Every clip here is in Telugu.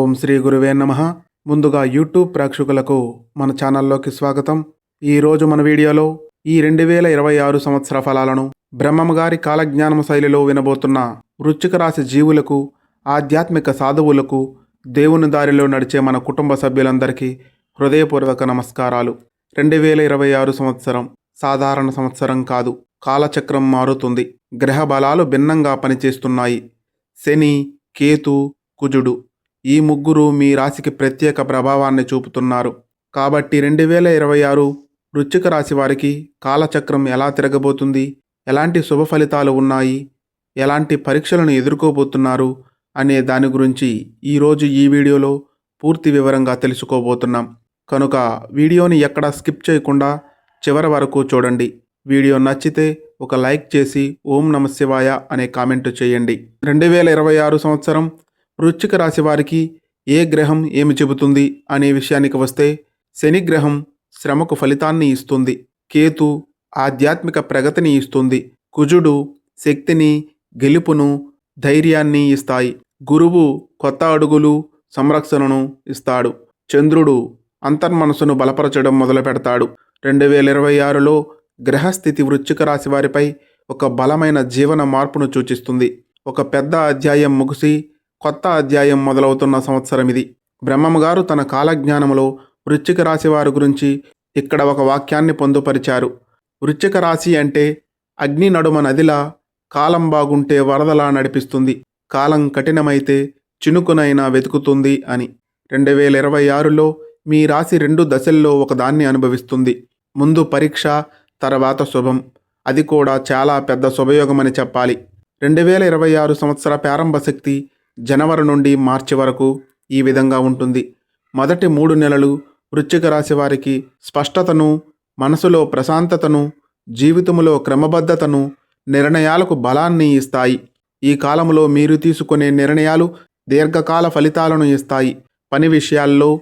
ఓం శ్రీ గురువే నమ. ముందుగా యూట్యూబ్ ప్రేక్షకులకు మన ఛానల్లోకి స్వాగతం. ఈరోజు మన వీడియోలో ఈ రెండు వేల ఇరవై ఆరు సంవత్సర ఫలాలను బ్రహ్మగారి కాలజ్ఞానము శైలిలో వినబోతున్న వృశ్చిక రాశి జీవులకు ఆధ్యాత్మిక సాధువులకు దేవుని దారిలో నడిచే మన కుటుంబ సభ్యులందరికీ హృదయపూర్వక నమస్కారాలు. రెండు వేల ఇరవై ఆరు సంవత్సరం సాధారణ సంవత్సరం కాదు. కాలచక్రం మారుతుంది. గ్రహ బలాలు భిన్నంగా పనిచేస్తున్నాయి. శని కేతు కుజుడు. ఈ ముగ్గురు మీ రాశికి ప్రత్యేక ప్రభావాన్ని చూపుతున్నారు. కాబట్టి రెండు వేల ఇరవై ఆరు వృశ్చిక రాశి వారికి కాలచక్రం ఎలా తిరగబోతుంది? ఎలాంటి శుభ ఫలితాలు ఉన్నాయి? ఎలాంటి పరీక్షలను ఎదుర్కోబోతున్నారు? అనే దాని గురించి ఈరోజు ఈ వీడియోలో పూర్తి వివరంగా తెలుసుకోబోతున్నాం. కనుక వీడియోని ఎక్కడా స్కిప్ చేయకుండా చివరి వరకు చూడండి. వీడియో నచ్చితే ఒక లైక్ చేసి ఓం నమశివాయ అనే కామెంట్ చేయండి. రెండు వేల ఇరవై ఆరు సంవత్సరం వృశ్చిక రాశి వారికి ఏ గ్రహం ఏమి చెబుతుంది అనే విషయానికి వస్తే శని గ్రహం శ్రమకు ఫలితాన్ని ఇస్తుంది. కేతు ఆధ్యాత్మిక ప్రగతిని ఇస్తుంది. కుజుడు శక్తిని గెలుపును ధైర్యాన్ని ఇస్తాయి. గురువు కొత్త అడుగులు సంరక్షణను ఇస్తాడు. చంద్రుడు అంతర్మనసును బలపరచడం మొదలు పెడతాడు రెండు వేల ఇరవై ఆరులో గ్రహస్థితి వృశ్చిక రాశి వారిపై ఒక బలమైన జీవన మార్పును సూచిస్తుంది. ఒక పెద్ద అధ్యాయం ముగిసి కొత్త అధ్యాయం మొదలవుతున్న సంవత్సరం ఇది. బ్రహ్మగారు తన కాలజ్ఞానములో వృశ్చిక రాశి వారి గురించి ఇక్కడ ఒక వాక్యాన్ని పొందుపరిచారు. వృశ్చిక రాశి అంటే అగ్ని నడుమ నదిలా కాలం బాగుంటే వరదలా నడిపిస్తుంది. కాలం కఠినమైతే చినుకునైనా వెతుకుతుంది అని. రెండు వేల ఇరవై ఆరులో మీ రాశి రెండు దశల్లో ఒకదాన్ని అనుభవిస్తుంది. ముందు పరీక్ష తర్వాత శుభం. అది కూడా చాలా పెద్ద శుభయోగమని చెప్పాలి. రెండు వేల ఇరవై ఆరు సంవత్సర ప్రారంభ శక్తి జనవరి నుండి మార్చి వరకు ఈ విధంగా ఉంటుంది. మొదటి మూడు నెలలు వృశ్చిక రాశి వారికి స్పష్టతను మనసులో ప్రశాంతతను జీవితంలో క్రమబద్ధతను నిర్ణయాలకు బలాన్ని ఇస్తాయి. ఈ కాలంలో మీరు తీసుకునే నిర్ణయాలు దీర్ఘకాల ఫలితాలను ఇస్తాయి. పని విషయాల్లో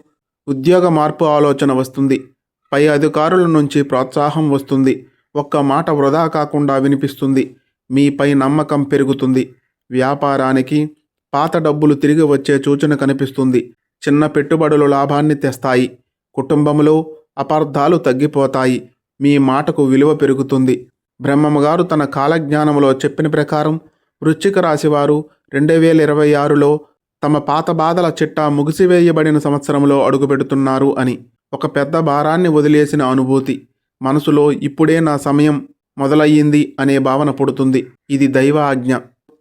ఉద్యోగ మార్పు ఆలోచన వస్తుంది. పై అధికారుల నుంచి ప్రోత్సాహం వస్తుంది. ఒక్క మాట వృధా కాకుండా వినిపిస్తుంది. మీపై నమ్మకం పెరుగుతుంది. వ్యాపారానికి పాత డబ్బులు తిరిగి వచ్చే సూచన కనిపిస్తుంది. చిన్న పెట్టుబడులు లాభాన్ని తెస్తాయి. కుటుంబంలో అపార్థాలు తగ్గిపోతాయి. మీ మాటకు విలువ పెరుగుతుంది. బ్రహ్మగారు తన కాలజ్ఞానంలో చెప్పిన ప్రకారం వృశ్చిక రాశివారు రెండు వేల ఇరవై ఆరులో తమ పాత బాధల చిట్టా ముగిసివేయబడిన సంవత్సరంలో అడుగుపెడుతున్నారు అని. ఒక పెద్ద భారాన్ని వదిలేసిన అనుభూతి. మనసులో ఇప్పుడే నా సమయం మొదలయ్యింది అనే భావన పుడుతుంది. ఇది దైవ ఆజ్ఞ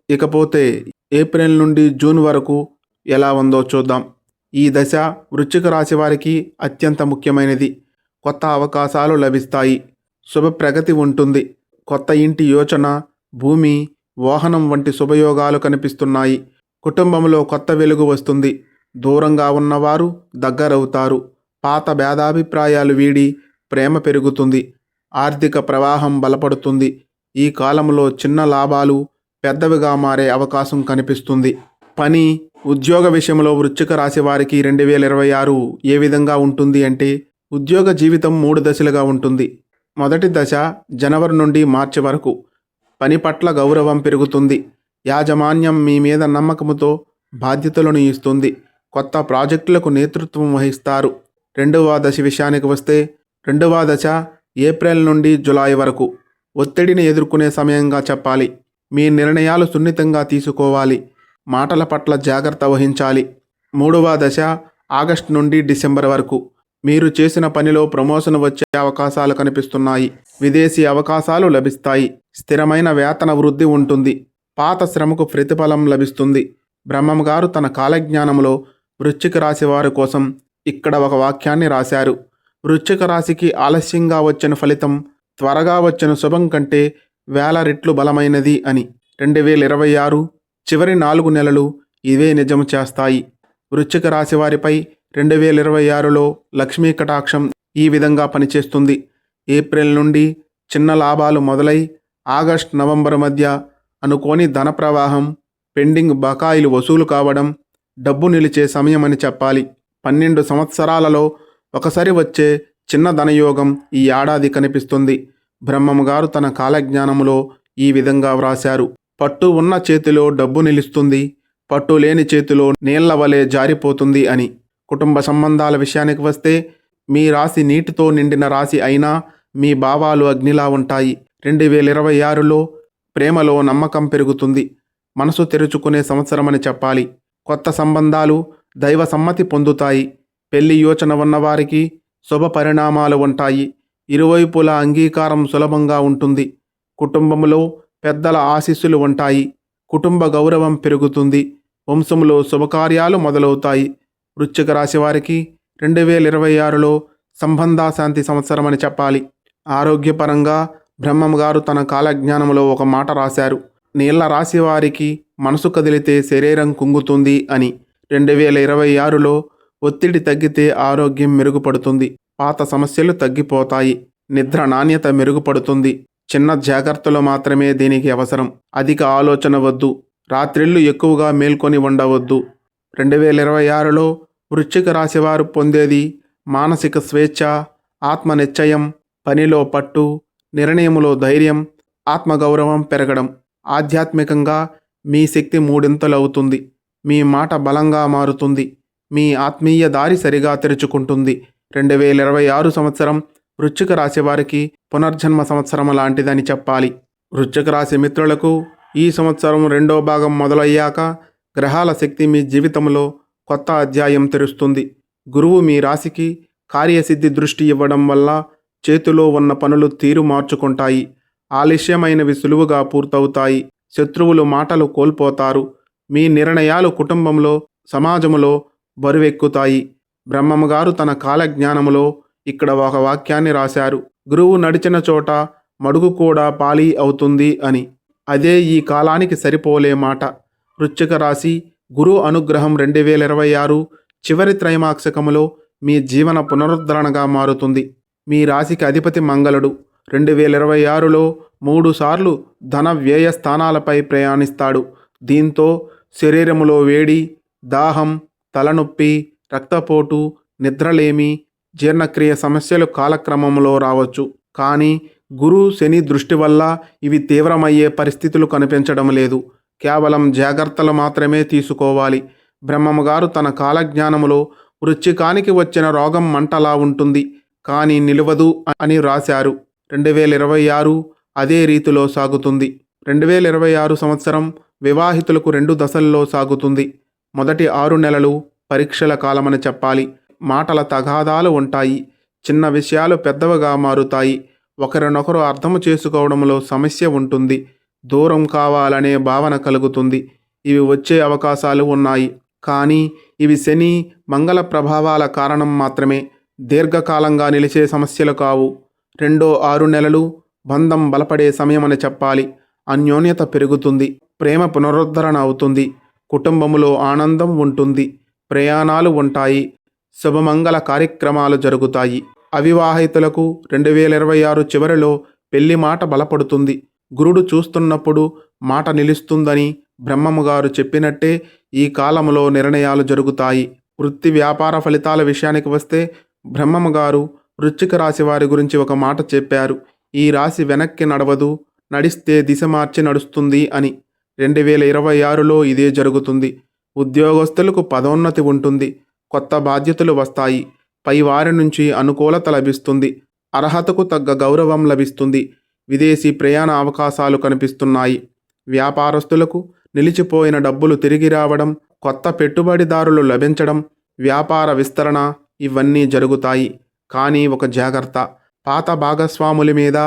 ఇకపోతే ఏప్రిల్ నుండి జూన్ వరకు ఎలా ఉందో చూద్దాం. ఈ దశ వృశ్చిక రాశి వారికి అత్యంత ముఖ్యమైనది. కొత్త అవకాశాలు లభిస్తాయి. శుభ ప్రగతి ఉంటుంది. కొత్త ఇంటి యోచన భూమి వాహనం వంటి శుభయోగాలు కనిపిస్తున్నాయి. కుటుంబంలో కొత్త వెలుగు వస్తుంది. దూరంగా ఉన్నవారు దగ్గరవుతారు. పాత భేదాభిప్రాయాలు వీడి ప్రేమ పెరుగుతుంది. ఆర్థిక ప్రవాహం బలపడుతుంది. ఈ కాలంలో చిన్న లాభాలు పెద్దవిగా మారే అవకాశం కనిపిస్తుంది. పని ఉద్యోగ విషయంలో వృశ్చిక రాశి వారికి రెండు వేల ఇరవై ఆరు ఏ విధంగా ఉంటుంది అంటే ఉద్యోగ జీవితం మూడు దశలుగా ఉంటుంది. మొదటి దశ జనవరి నుండి మార్చి వరకు పని పట్ల గౌరవం పెరుగుతుంది. యాజమాన్యం మీ మీద నమ్మకముతో బాధ్యతలను ఇస్తుంది. కొత్త ప్రాజెక్టులకు నేతృత్వం వహిస్తారు. రెండవ దశ విషయానికి వస్తే రెండవ దశ ఏప్రిల్ నుండి జులై వరకు ఒత్తిడిని ఎదుర్కొనే సమయంగా చెప్పాలి. మీ నిర్ణయాలు సున్నితంగా తీసుకోవాలి. మాటల పట్ల జాగ్రత్త వహించాలి. మూడవ దశ ఆగస్టు నుండి డిసెంబర్ వరకు. మీరు చేసిన పనిలో ప్రమోషన్ వచ్చే అవకాశాలు కనిపిస్తున్నాయి. విదేశీ అవకాశాలు లభిస్తాయి. స్థిరమైన వేతన వృద్ధి ఉంటుంది. పాత శ్రమకు ప్రతిఫలం లభిస్తుంది. బ్రహ్మంగారు తన కాలజ్ఞానంలో వృశ్చిక రాశి వారి కోసం ఇక్కడ ఒక వాక్యాన్ని రాశారు. వృశ్చిక రాశికి ఆలస్యంగా వచ్చిన ఫలితం త్వరగా వచ్చిన శుభం కంటే వేల రెట్లు బలమైనది అని. రెండు వేల ఇరవై ఆరు చివరి నాలుగు నెలలు ఇవే నిజం చేస్తాయి. వృశ్చిక రాశి వారిపై రెండు వేల ఇరవై ఆరులో లక్ష్మీ కటాక్షం ఈ విధంగా పనిచేస్తుంది. ఏప్రిల్ నుండి చిన్న లాభాలు మొదలై ఆగస్ట్ నవంబర్ మధ్య అనుకోని ధన ప్రవాహం పెండింగ్ బకాయిలు వసూలు కావడం డబ్బు నిలిచే సమయం అని చెప్పాలి. పన్నెండు సంవత్సరాలలో ఒకసారి వచ్చే చిన్న ధనయోగం ఈ ఏడాది కనిపిస్తుంది. బ్రహ్మముగారు తన కాలజ్ఞానములో ఈ విధంగా వ్రాశారు. పట్టు ఉన్న చేతిలో డబ్బు నిలుస్తుంది పట్టు లేని చేతిలో నీళ్ళ వలె జారిపోతుంది అని. కుటుంబ సంబంధాల విషయానికి వస్తే మీ రాశి నీటితో నిండిన రాశి అయినా మీ భావాలు అగ్నిలా ఉంటాయి. రెండు వేల ఇరవై ఆరులో ప్రేమలో నమ్మకం పెరుగుతుంది. మనసు తెరుచుకునే సంవత్సరమని చెప్పాలి. కొత్త సంబంధాలు దైవ సమ్మతి పొందుతాయి. పెళ్ళి యోచన ఉన్నవారికి శుభ పరిణామాలు ఉంటాయి. ఇరువైపుల అంగీకారం సులభంగా ఉంటుంది. కుటుంబంలో పెద్దల ఆశీస్సులు ఉంటాయి. కుటుంబ గౌరవం పెరుగుతుంది. వంశంలో శుభకార్యాలు మొదలవుతాయి. వృశ్చిక రాశి వారికి రెండు వేల ఇరవై ఆరులో సంబంధాశాంతి సంవత్సరం అని చెప్పాలి. ఆరోగ్యపరంగా బ్రహ్మం గారు తన కాలజ్ఞానంలో ఒక మాట రాశారు. నీళ్ళ రాశి వారికి మనసు కదిలితే శరీరం కుంగుతుంది అని. రెండు వేల ఇరవై ఆరులో ఒత్తిడి తగ్గితే ఆరోగ్యం మెరుగుపడుతుంది. పాత సమస్యలు తగ్గిపోతాయి. నిద్ర నాణ్యత మెరుగుపడుతుంది. చిన్న జాగ్రత్తలు మాత్రమే దీనికి అవసరం. అధిక ఆలోచన వద్దు. రాత్రిళ్ళు ఎక్కువగా మేల్కొని ఉండవద్దు. రెండు వేల ఇరవై ఆరులో వృశ్చిక రాశివారు పొందేది మానసిక స్వేచ్ఛ ఆత్మ నిశ్చయం పనిలో పట్టు నిర్ణయములో ధైర్యం ఆత్మగౌరవం పెరగడం. ఆధ్యాత్మికంగా మీ శక్తి మూడింతలవుతుంది. మీ మాట బలంగా మారుతుంది. మీ ఆత్మీయ దారి సరిగా తెరుచుకుంటుంది. రెండు వేల ఇరవై ఆరు సంవత్సరం వృశ్చిక రాశి వారికి పునర్జన్మ సంవత్సరం లాంటిదని చెప్పాలి. వృశ్చిక రాశి మిత్రులకు ఈ సంవత్సరం రెండో భాగం మొదలయ్యాక గ్రహాల శక్తి మీ జీవితంలో కొత్త అధ్యాయం తెరుస్తుంది. గురువు మీ రాశికి కార్యసిద్ధి దృష్టి ఇవ్వడం వల్ల చేతిలో ఉన్న పనులు తీరు మార్చుకుంటాయి. ఆలస్యమైనవి సులువుగా పూర్తవుతాయి. శత్రువులు మాటలు కోల్పోతారు. మీ నిర్ణయాలు కుటుంబంలో సమాజంలో బరువెక్కుతాయి. బ్రహ్మముగారు తన కాలజ్ఞానములో ఇక్కడ ఒక వాక్యాన్ని రాశారు. గురువు నడిచిన చోట మడుగు కూడా పాలి అవుతుంది అని. అదే ఈ కాలానికి సరిపోలే మాట. వృశ్చిక రాశి గురు అనుగ్రహం రెండు వేల ఇరవై ఆరు చివరి త్రైమాక్షకములో మీ జీవన పునరుద్ధరణగా మారుతుంది. మీ రాశికి అధిపతి మంగళుడు. రెండు వేల ఇరవై ఆరులో మూడు సార్లు ధన వ్యయ స్థానాలపై ప్రయాణిస్తాడు. దీంతో శరీరములో వేడి దాహం తలనొప్పి రక్తపోటు నిద్రలేమి జీర్ణక్రియ సమస్యలు కాలక్రమంలో రావచ్చు. కానీ గురు శని దృష్టి వల్ల ఇవి తీవ్రమయ్యే పరిస్థితులు కనిపించడం లేదు. కేవలం జాగ్రత్తలు మాత్రమే తీసుకోవాలి. బ్రహ్మముగారు తన కాలజ్ఞానములో వృచ్చికానికి వచ్చిన రోగం మంటలా ఉంటుంది. కానీ నిలవదు అని రాశారు. రెండు వేల ఇరవై ఆరు అదే రీతిలో సాగుతుంది. రెండు వేల ఇరవై ఆరు సంవత్సరం వివాహితులకు రెండు దశల్లో సాగుతుంది. మొదటి ఆరు నెలలు పరీక్షల కాలమని చెప్పాలి. మాటల తగాదాలు ఉంటాయి. చిన్న విషయాలు పెద్దవిగా మారుతాయి. ఒకరినొకరు అర్థం చేసుకోవడంలో సమస్య ఉంటుంది. దూరం కావాలనే భావన కలుగుతుంది. ఇవి వచ్చే అవకాశాలు ఉన్నాయి. కానీ ఇవి శని మంగళ ప్రభావాల కారణం మాత్రమే. దీర్ఘకాలంగా నిలిచే సమస్యలు కావు. రెండో ఆరు నెలలు బంధం బలపడే సమయమని చెప్పాలి. అన్యోన్యత పెరుగుతుంది. ప్రేమ పునరుద్ధరణ అవుతుంది. కుటుంబంలో ఆనందం ఉంటుంది. ప్రయాణాలు ఉంటాయి. శుభమంగళ కార్యక్రమాలు జరుగుతాయి. అవివాహితులకు రెండు వేల ఇరవై ఆరు చివరిలో పెళ్ళి మాట బలపడుతుంది. గురుడు చూస్తున్నప్పుడు మాట నిలుస్తుందని బ్రహ్మముగారు చెప్పినట్టే ఈ కాలంలో నిర్ణయాలు జరుగుతాయి. వృత్తి వ్యాపార ఫలితాల విషయానికి వస్తే బ్రహ్మముగారు వృశ్చిక రాశి వారి గురించి ఒక మాట చెప్పారు. ఈ రాశి వెనక్కి నడవదు నడిస్తే దిశ మార్చి నడుస్తుంది అని. రెండు వేల ఇరవై ఆరులో ఇదే జరుగుతుంది. ఉద్యోగస్తులకు పదోన్నతి ఉంటుంది కొత్త బాధ్యతలు వస్తాయి పై వారి నుంచి అనుకూలత లభిస్తుంది అర్హతకు తగ్గ గౌరవం లభిస్తుంది విదేశీ ప్రయాణ అవకాశాలు కనిపిస్తున్నాయి. వ్యాపారస్తులకు నిలిచిపోయిన డబ్బులు తిరిగి రావడం కొత్త పెట్టుబడిదారులు లభించడం వ్యాపార విస్తరణ ఇవన్నీ జరుగుతాయి. కానీ ఒక జాగ్రత్త పాత భాగస్వాముల మీద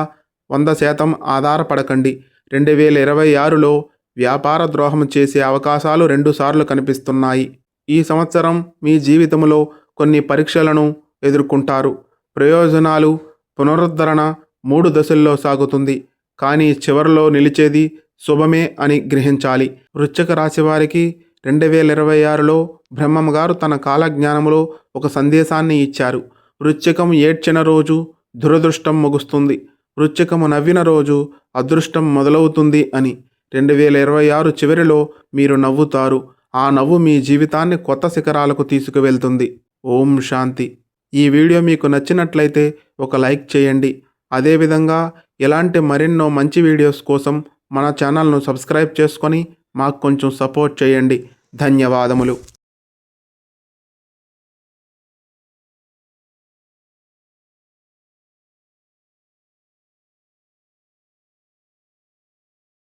వంద శాతం ఆధారపడకండి. రెండు వేల ఇరవై ఆరులో వ్యాపార ద్రోహం చేసే అవకాశాలు రెండుసార్లు కనిపిస్తున్నాయి. ఈ సంవత్సరం మీ జీవితంలో కొన్ని పరీక్షలను ఎదుర్కొంటారు. ప్రయోజనాలు పునరుద్ధరణ మూడు దశల్లో సాగుతుంది. కానీ చివరిలో నిలిచేది శుభమే అని గ్రహించాలి. వృశ్చిక రాశి వారికి రెండు వేల ఇరవై ఆరులో బ్రహ్మం గారు తన కాలజ్ఞానములో ఒక సందేశాన్ని ఇచ్చారు. వృశ్చికం ఏడ్చిన రోజు దురదృష్టం ముగుస్తుంది. వృశ్చికము నవ్విన రోజు అదృష్టం మొదలవుతుంది అని. రెండు వేల ఇరవై ఆరు చివరిలో మీరు నవ్వుతారు. ఆ నవ్వు మీ జీవితాన్ని కొత్త శిఖరాలకు తీసుకువెళ్తుంది. ఓం శాంతి. ఈ వీడియో మీకు నచ్చినట్లయితే ఒక లైక్ చేయండి. అదేవిధంగా ఇలాంటి మరెన్నో మంచి వీడియోస్ కోసం మన ఛానల్ను సబ్స్క్రైబ్ చేసుకొని మాకు కొంచెం సపోర్ట్ చేయండి. ధన్యవాదములు.